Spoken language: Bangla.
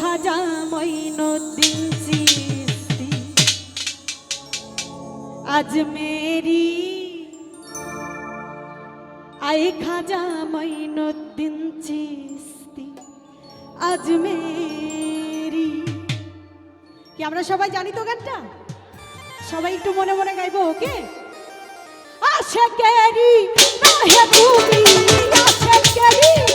খাজা মঈনুদ্দিন আই খাজা মঈনুদ্দিন চিস্তি আজমেরি কি আমরা সবাই জানি তো গানটা? সবাই একটু মনে মনে গাইবো, ওকে? আশা আশা